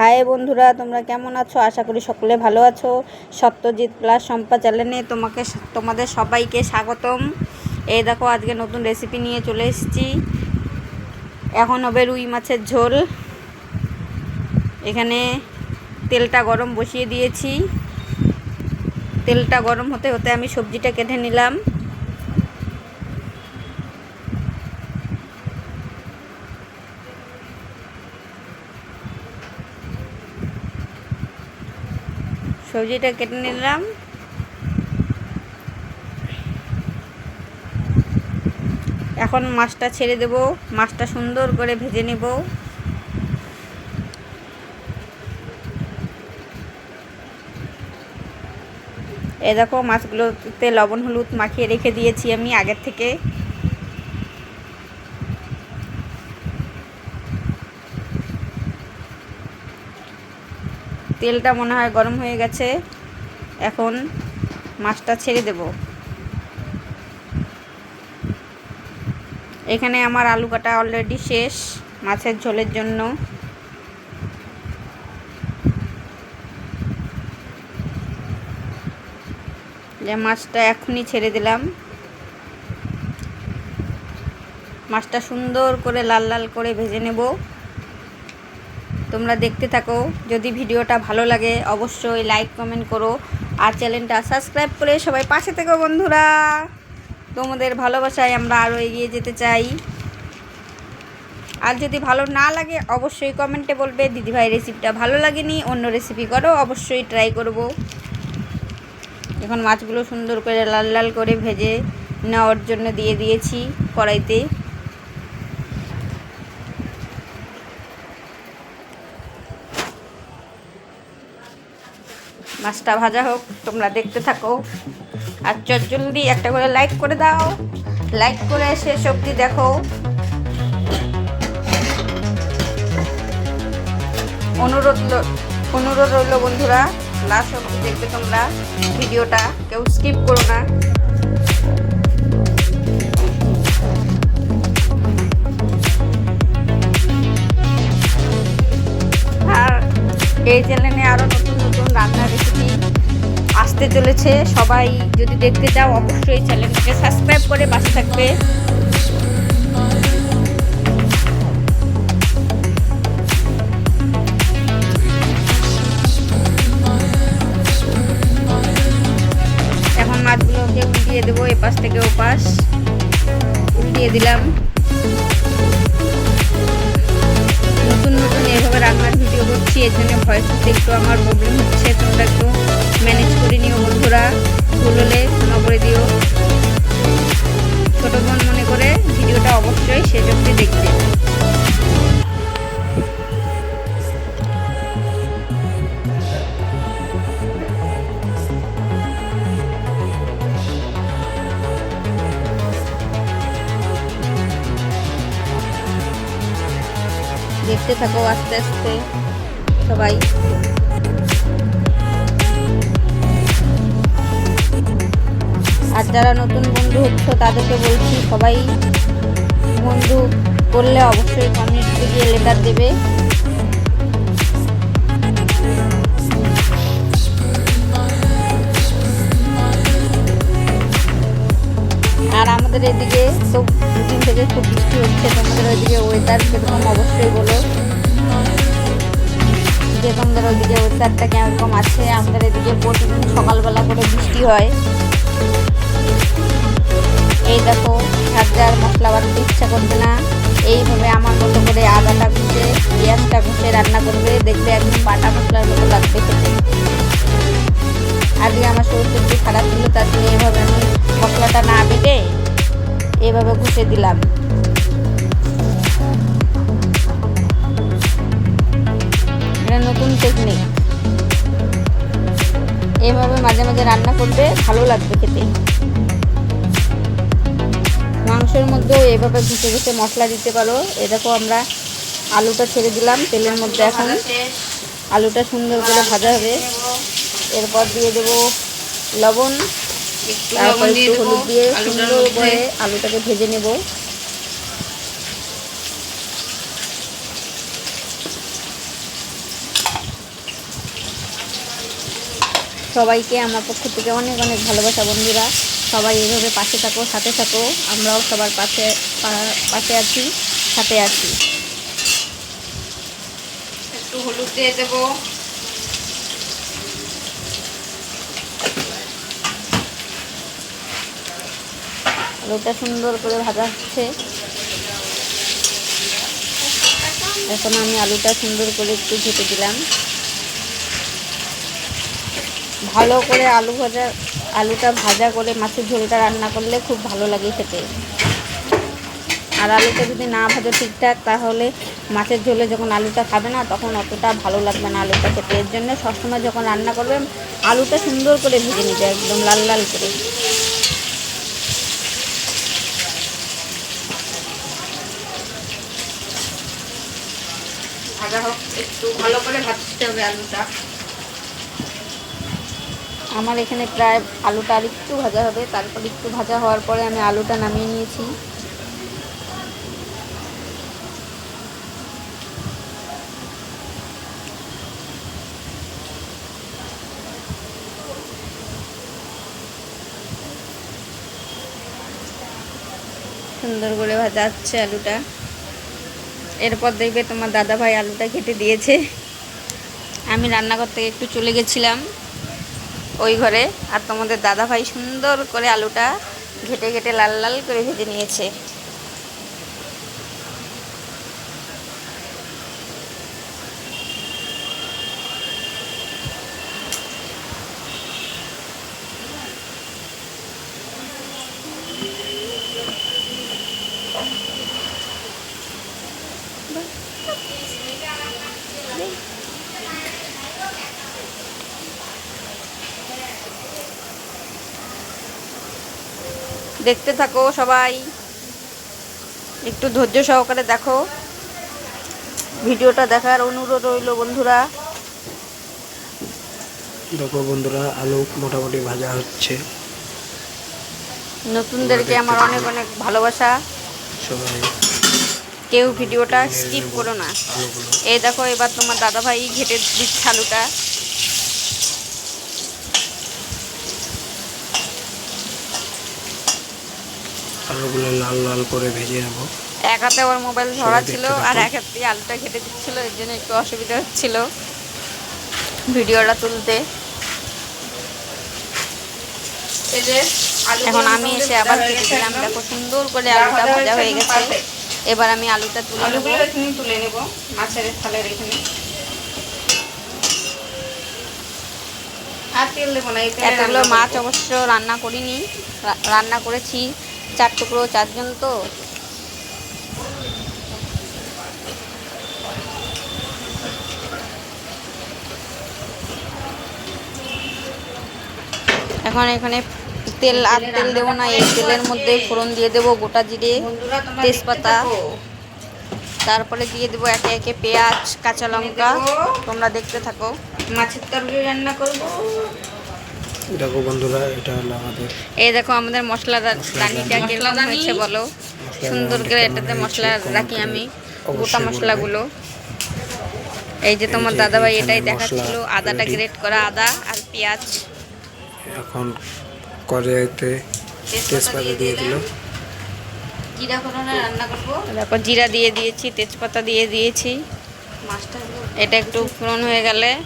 High বন্ধুরা, তোমরা কেমন আছো? আশা করি সকলে ভালো আছো। সত্যজিৎ প্লাস সম্পা চ্যানেলে তোমাকে তোমাদের সবাইকে স্বাগতম। এই দেখো, আজকে নতুন রেসিপি নিয়ে চলে এসেছি। এখন হবে রুই মাছের ঝোল। এখানে তেলটা গরম বসিয়ে দিয়েছি। তেলটা গরম হতে হতে আমি সবজিটা কেটে নিলাম। সবজিটা কেটে নিলাম। এখন মাছটা ছেড়ে দেব। মাছটা সুন্দর করে ভেজে নেব। এ দেখো, মাছগুলোতে লবণ, হলুদ মাখিয়ে রেখে দিয়েছি আমি আগের থেকে। তেলটা মনে হয় গরম হয়ে গেছে। এখন মাছটা ছেড়ে দেব। এখানে আমার আলু কাটা অলরেডি শেষ, মাছের ঝোলের জন্য। যে মাছটা এখনই ছেড়ে দিলাম। মাছটা সুন্দর করে লাল লাল করে ভেজে নেব। তোমরা দেখতে থাকো। যদি ভিডিওটা ভালো লাগে, অবশ্যই লাইক কমেন্ট করো। আর চ্যানেলটা সাবস্ক্রাইব করে সবাই পাশে থেকো বন্ধুরা। তোমাদের ভালোবাসায় আমরা আরও এগিয়ে যেতে চাই। আর যদি ভালো না লাগে, অবশ্যই কমেন্টে বলবে দিদিভাই রেসিপিটা ভালো লাগেনি, অন্য রেসিপি করো, অবশ্যই ট্রাই করব। এখন মাছগুলো সুন্দর করে লাল লাল করে ভেজে নেওয়ার জন্য দিয়ে দিয়েছি কড়াইতে। মাছটা ভাজা হোক, তোমরা দেখতে থাকো। আর চটজলদি একটা করে লাইক করে দাও। লাইক করে এসে সবজি দেখো। অনুরোধ অনুরোধ রইল বন্ধুরা লাস্ট অবধি দেখবে তোমরা। ভিডিওটা কেউ স্কিপ করো না। আর এই চ্যানেলে আরও রান্নার রেসিপি আসতে চলেছে। সবাই যদি দেখতে চাও, অবশ্যই চ্যানেলটাকে সাবস্ক্রাইব করে পাশে থাকবে। এখন মাছগুলোকে উল্টিয়ে দেবো, এপাশ থেকে ওপাশ। উল্টিয়ে দিলাম। রান্নার ভিডিও করছি এখানে জন্য ভয়েস একটু আমার প্রবলেম হচ্ছে তোমরা একটু ম্যানেজ করে নিও বন্ধুরা। ভুল হলে ক্ষমা করে দিও। ছোটো বোন মনে করে ভিডিওটা অবশ্যই সেজন্য দেখতে দেখতে থাকো আস্তে আস্তে, সবাই। আর যারা নতুন বন্ধু হচ্ছ, তাদেরকে বলছি, সবাই বন্ধু করলে অবশ্যই কমিউনিটিতে গিয়ে লেটার দেবে। আর আমাদের এদিকে তো থেকে খুব বৃষ্টি হচ্ছে তোমাদের ওইদিকে ওয়েদার কীরকম অবশ্যই বলো। যে তোমাদের ওইদিকে ওয়েদারটা কেমন আছে, আমাদের এদিকে প্রতিদিন সকালবেলা করে বৃষ্টি হয়। এই দেখো যার মশলা বানাতে ইচ্ছা করবে না, এইভাবে আমার মতো করে আদাটা ঘুষে, পেঁয়াজটা ঘুষে রান্না করবে, দেখবে একদম বাটা মশলার মতো লাগবে খেতে। আমার শরীর খারাপ ছিল, তার জন্য এইভাবে আমি মশলাটা না বেটে এভাবে ঘুষে দিলাম। এটা নতুন টেকনিক এভাবে মাঝে মাঝে রান্না করবে ভালো লাগবে খেতে। মাংসের মধ্যেও এভাবে ঘুষে ঘুষে মশলা দিতে পারো। এ দেখো আমরা আলুটা ছেড়ে দিলাম, তেলের মধ্যে এখন আলুটা সুন্দর করে ভাজা হবে। এরপর দিয়ে দেবো লবণ। হলুদ দিয়ে সুন্দর করে আলুটাকে ভেজে নেব। সবাইকে আমার পক্ষ থেকে অনেক অনেক ভালোবাসা বন্ধুরা। সবাই এইভাবে পাশে থাকো সাথে থাকো। আমরাও সবার পাশে পাশে আছি সাথে আছি। একটু হলুদ দিয়ে দেবো। আলুটা সুন্দর করে ভাজা হচ্ছে। এখন আমি আলুটা সুন্দর করে একটু ঘেটে দিলাম। ভালো করে আলু ভাজা, আলুটা ভাজা করে মাছের ঝোলটা রান্না করলে খুব ভালো লাগে খেতে। আর আলুটা যদি না ভাজো ঠিকঠাক, তাহলে মাছের ঝোলে যখন আলুটা খাবে না, তখন অতটা ভালো লাগবে না আলুটা খেতে। এর জন্য সবসময় যখন রান্না করবে আলুটা সুন্দর করে ভেজে নিতে একদম লাল লাল করে। ভাজা হোক, একটু ভালো করে ভাজতে হবে আলুটা। আমার এখানে প্রায় আলুটা আর একটু ভাজা হবে, তারপর একটু ভাজা হওয়ার পরে আমি আলুটা নামিয়ে নিয়েছি। সুন্দর করে ভাজা হচ্ছে আলুটা। এরপর দেখবে তোমার দাদা ভাই আলুটা কেটে দিয়েছে। আমি রান্নাঘর থেকে একটু চলে গেছিলাম ওই ঘরে, আর তোমাদের দাদা ভাই সুন্দর করে আলুটা ঘেটে ঘেটে লাল লাল করে ভেজে নিয়েছে। দেখতে থাকো সবাই। একটু ধৈর্য সহকারে দেখো। ভিডিওটা দেখার অনুরোধ রইল বন্ধুরা। দেখো বন্ধুরা আলু মোটামুটি ভাজা হচ্ছে। নতুনদেরকে আমার অনেক অনেক ভালোবাসা। সবাই। কেউ ভিডিওটা স্কিপ করো না। এই দেখো এবার তোমার দাদা ভাই ঘেটে দিচ্ছে আলুটা। আলুগুলো লাল লাল করে ভেজে নেব। এক হাতে ওর মোবাইল ধরা ছিল আর এক হাতে আলুটা ঘেটে দিচ্ছিল এর জন্য একটু অসুবিধা হচ্ছিল ভিডিওটা তুলতে। এখন আমি এসে আবার কেটে দিলাম। দেখো সুন্দর করে আলুটা ভাজা হয়ে গেছে এবার আমি আলুটা তুলে নেব। আলুগুলো এখানে তুলে নেব মাছের থালের এখানে আর তেল দেবো না এই তেলে এতগুলো মাছ অবশ্য রান্না করিনি রান্না করেছি। চার টুকরো চারজন তো। এখন এখানে তেল আর তেল দেবো না এই তেলের মধ্যে ফোড়ন দিয়ে দেবো গোটা জিরে তেজপাতা। তারপরে দিয়ে দেবো একে একে পেঁয়াজ কাঁচা লঙ্কা। তোমরা দেখতে থাকো। মাছের তরকারি রান্না করব। দেখো বন্ধুরা এটা হলো আমাদের এই দেখো আমাদের মশলা দা- দানিটা দানি। কীরকম। হয়েছে বলো। সুন্দর করে এটাতে মশলা রাখি আমি গোটা মশলাগুলো। এই যে তোমার দাদাভাই এটাই দেখাচ্ছিল আদাটা। গ্রেট করা আদা আর পেঁয়াজ। এখন কড়াইতে তেজপাতা দিয়ে দিল। জিরা ফোড়নে রান্না করব। তারপর জিরা দিয়ে দিয়েছি তেজপাতা দিয়ে দিয়েছি। মাছটা এটা একটু ফোড়ন হয়ে গেলে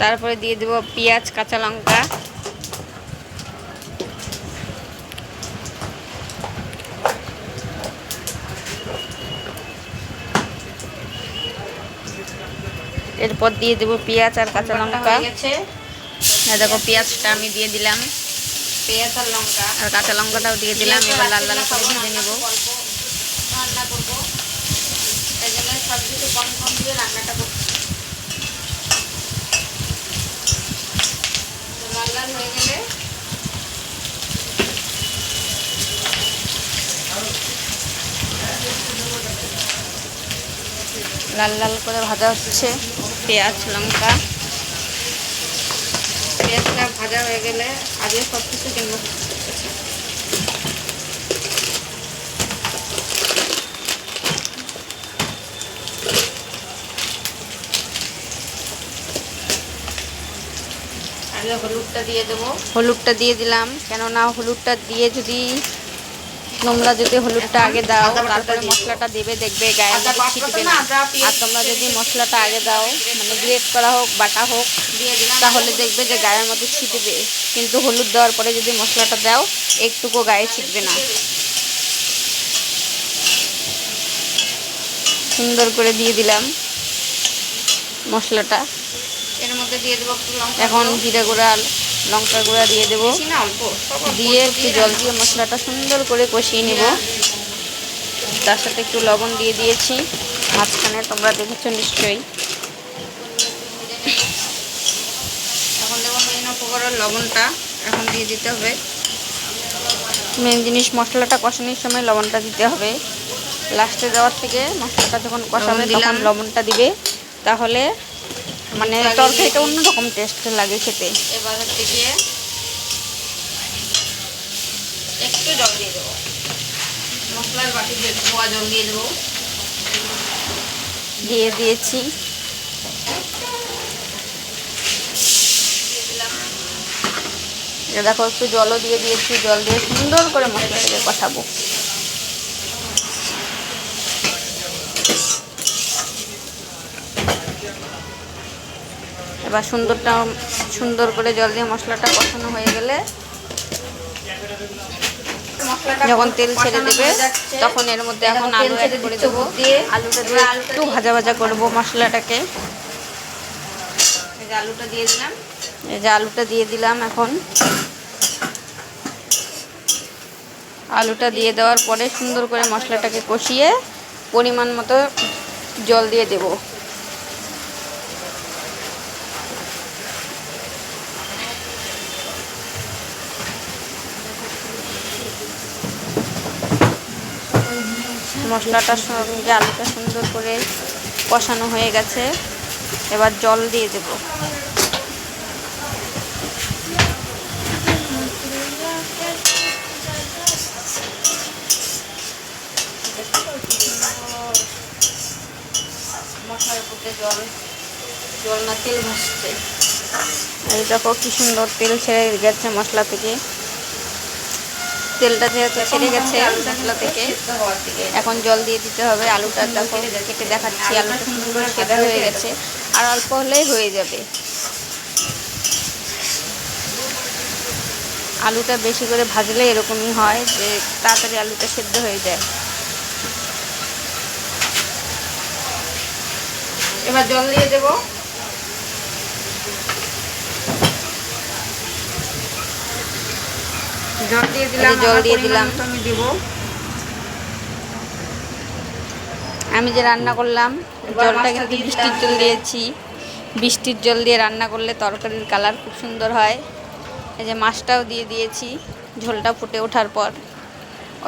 তারপরে দিয়ে দেবো পেঁয়াজ কাঁচা লঙ্কা। এরপর দিয়ে দেবো পেঁয়াজ আর কাঁচা লঙ্কা। হয়ে গেছে। দেখো পেঁয়াজটা আমি দিয়ে দিলাম। পেঁয়াজ আর লঙ্কা। আর কাঁচা লঙ্কাটাও দিয়ে দিলাম এবার লাল লাল করে ভেজে নেব। রান্না করব। এই জন্য সব কিছু কম কম দিয়ে রান্নাটা করছি তো লাল গেলে লাল লাল করে ভাজা হচ্ছে। পেঁয়াজ, লঙ্কা। পেঁয়াজটা ভাজা হয়ে গেলে আগে সব কিছু কিনবো এবার হলুদটা দিয়ে দেবো। হলুদটা দিয়ে দিলাম কেননা হলুদটা দিয়ে যদি তোমরা যদি হলুদটা আগে দাও তারপরে মশলাটা দেবে দেখবে মধ্যে ছিটবে না, আর তোমরা যদি মশলাটা আগে দাও মানে গ্রেট করা হোক বাটা হোক দিয়ে তাহলে দেখবে যে গায়ের মধ্যে ছিটবে। কিন্তু হলুদ দেওয়ার পরে যদি মশলাটা দাও একটুকু গায়ে ছিটবে না। সুন্দর করে দিয়ে দিলাম মশলাটা। এর মধ্যে দিয়ে দেবো এখন। জিরে গুঁড়া লঙ্কা গুঁড়া দিয়ে দেবো। দিয়ে একটু জল দিয়ে মশলাটা সুন্দর করে কষিয়ে নেব। তার সাথে একটু লবণ দিয়ে দিয়েছি। মাঝখানে তোমরা দেখেছ নিশ্চয়ই। এখন দেবো মেন উপকরণ লবণটা এখন দিয়ে দিতে হবে। মেন জিনিস মশলাটা কষানোর সময় লবণটা দিতে হবে। লাস্টে দেওয়ার থেকে মশলাটা যখন কষাবে। তখন লবণটা দিবে। তাহলে মানে তরকারিটা। অন্যরকম টেস্ট লাগে খেতে। এবার হচ্ছে গিয়ে একটু জল দিয়ে দেবো। মশলার বাটি দিয়ে ধোয়া জল দিয়ে দেবো। দিয়ে দিয়েছি। দেখো একটু জলও দিয়ে দিয়েছি। জল দিয়ে সুন্দর করে মশলাটাকে কষাবো। এবার সুন্দরটা সুন্দর করে জল দিয়ে মশলাটা কষানো হয়ে গেলে যখন তেল ছেড়ে দেবে তখন এর মধ্যে এখন আলু অ্যাড করে দেবো। দিয়ে। আলুটা দিয়ে একটু ভাজা ভাজা করব মশলাটাকে। এই যে আলুটা দিয়ে দিলাম। এই যে আলুটা দিয়ে দিলাম এখন। আলুটা দিয়ে দেওয়ার পরে সুন্দর করে মশলাটাকে কষিয়ে পরিমাণ মতো জল দিয়ে দেব। মশলাটার সঙ্গে আলুটা সুন্দর করে কষানো হয়ে গেছে। এবার জল দিয়ে দেবো। উপরে জল জল না, তেল ভাসছে। এই দেখো কি সুন্দর তেল ছেড়ে গেছে মশলা থেকে। তেলটা যেহেতু ছেড়ে গেছে মশলা থেকে, এখন জল দিয়ে দিতে হবে। আলুটা দেখো, কেটে দেখাচ্ছি, আলুটা সুন্দর সেদ্ধ হয়ে গেছে। আর অল্প হলেই হয়ে যাবে। আলুটা বেশি করে ভাজলে এরকমই হয় যে তাড়াতাড়ি আলুটা সেদ্ধ হয়ে যায়। এবার জল দিয়ে দেবো। জল দিয়ে দিলাম জল দিয়ে দিলাম। আমি দেবো। আমি যে রান্না করলাম জলটা কিন্তু বৃষ্টির জল দিয়েছি। বৃষ্টির জল দিয়ে রান্না করলে তরকারির কালার খুব সুন্দর হয়। এই যে মাছটাও দিয়ে দিয়েছি ঝোলটা ফুটে ওঠার পর।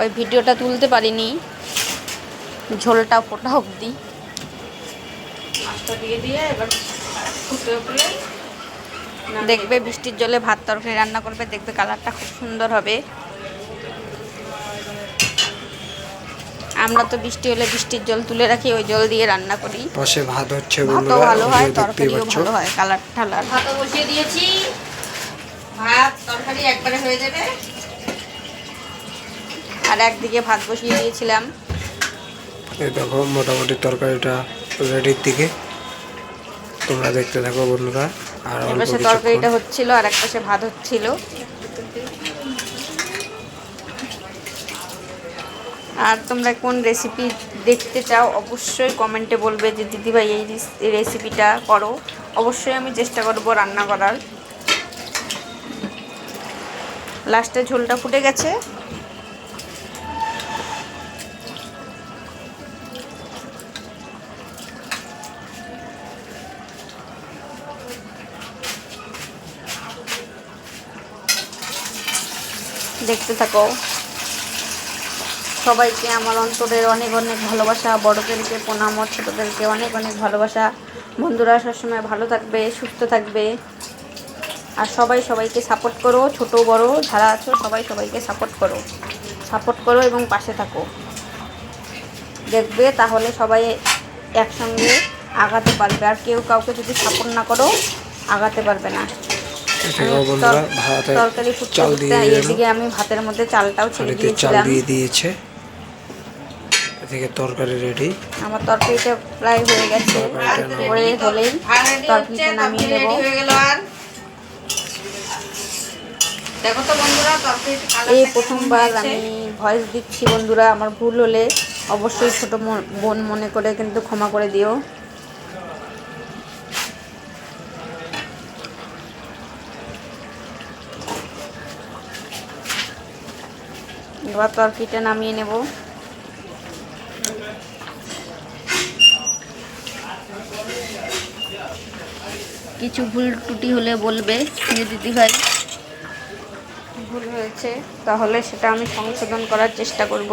ওই ভিডিওটা তুলতে পারিনি ঝোলটা ফোটা অবধি। মাছটা দিয়ে দিয়ে এবার ফুটে উঠলে দেখবে বৃষ্টির জলে ভাত তরকারি রান্না করবে দেখবে কালারটা খুব সুন্দর হবে। আমরা তো বৃষ্টি হলে বৃষ্টির জল তুলে রাখি ওই জল দিয়ে রান্না করি। পাশে ভাত হচ্ছে ভাতও ভালো হয় তরকারিও ভালো হয় কালার ঠালার। ভাতও বসিয়ে দিয়েছি। ভাত তরকারি একবারে হয়ে যাবে। আর একদিকে ভাত বসিয়ে দিয়েছিলাম। এই দেখো মোটামুটি তরকারিটা রেডির দিকে। তোমরা দেখতে থাকো বন্ধুরা। পাশে তরকারিটা হচ্ছিল আর এক পাশে ভাত হচ্ছিল। আর তোমরা কোন রেসিপি দেখতে চাও অবশ্যই কমেন্টে বলবে যে দিদিভাই এই রেসিপিটা করো। অবশ্যই আমি চেষ্টা করব রান্না করার। লাস্টে ঝোলটা ফুটে গেছে। দেখতে থাকো। সবাইকে আমার অন্তরের অনেক অনেক ভালোবাসা, বড়দেরকে প্রণাম ছোটোদেরকে অনেক অনেক ভালোবাসা। বন্ধুরা সবসময় ভালো থাকবে, সুস্থ থাকবে। আর সবাই সবাইকে সাপোর্ট করো, ছোট, বড়, যারা আছো, সবাই সবাইকে সাপোর্ট করো। সাপোর্ট করো এবং পাশে থাকো। দেখবে তাহলে সবাই একসঙ্গে আগাতে পারবে। আর কেউ কাউকে যদি সাপোর্ট না করো, আগাতে পারবে না। বন্ধুরা ভাতে চাল দিয়ে এদিকে আমি ভাতের মধ্যে চালটাও ছেড়ে হাঁড়িতে চাল দিয়েছিলাম। দিয়ে দিয়েছে। এদিকে তরকারি রেডি আমার তরকারিটা প্রায় হয়ে গেছে। করে হলেই ভাত রেডি হচ্ছে তরকারিটা নামিয়ে তরকারি নেব। রেডি হয়ে গেল আর। দেখো তো বন্ধুরা এই প্রথমবার আমি ভয়েস দিচ্ছি বন্ধুরা আমার ভুল হলে অবশ্যই ছোট বোন মনে করে কিন্তু ক্ষমা করে দিও। এবার তরকিটা নামিয়ে নেব। কিছু ভুল টুটি হলে বলবে যে দিদিভাই। ভুল হয়েছে, তাহলে সেটা আমি সংশোধন করার চেষ্টা করব।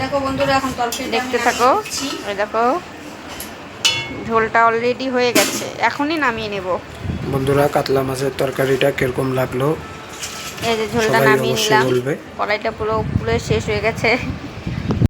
দেখো বন্ধুরা এখন তরকারি দেখতে থাকো। দেখো ঝোলটা অলরেডি হয়ে গেছে। এখনই নামিয়ে নেব। বন্ধুরা কাতলা মাছের তরকারিটা কীরকম লাগল? এই যে ঝোলটা নামিয়ে নিলাম। বলবে। কড়াইটা পুরো পুরো শেষ হয়ে গেছে।